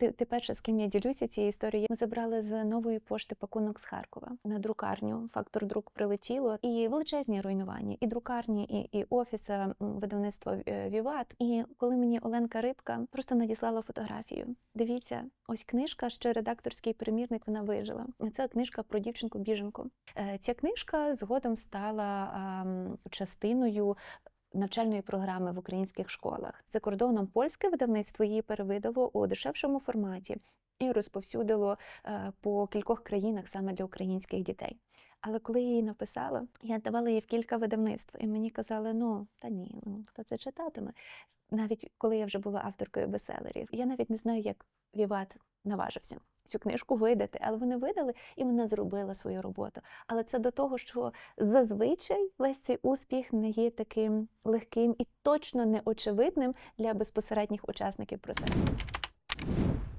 Ти, ти перша, з ким я ділюся цією історією. Ми забрали з нової пошти пакунок з Харкова на друкарню. Фактор друк прилетіло, і величезні руйнування, і друкарні, і, і офіса видавництва е, Віват. І коли мені Оленка Рибка просто надіслала фотографію. Дивіться, ось книжка, що редакторський примірник вона вижила. Це книжка про дівчинку біженку. Е, Ця книжка згодом стала частиною навчальної програми в українських школах. За кордоном польське видавництво її перевидало у дешевшому форматі і розповсюдило е, по кількох країнах саме для українських дітей. Але коли я її написала, я давала її в кілька видавництв, і мені казали: ну та ні, ну хто це читатиме? Навіть коли я вже була авторкою бестселерів, я навіть не знаю, як Віват наважився цю книжку видати, але вони видали і вона зробила свою роботу. Але це до того, що зазвичай весь цей успіх не є таким легким і точно не очевидним для безпосередніх учасників процесу.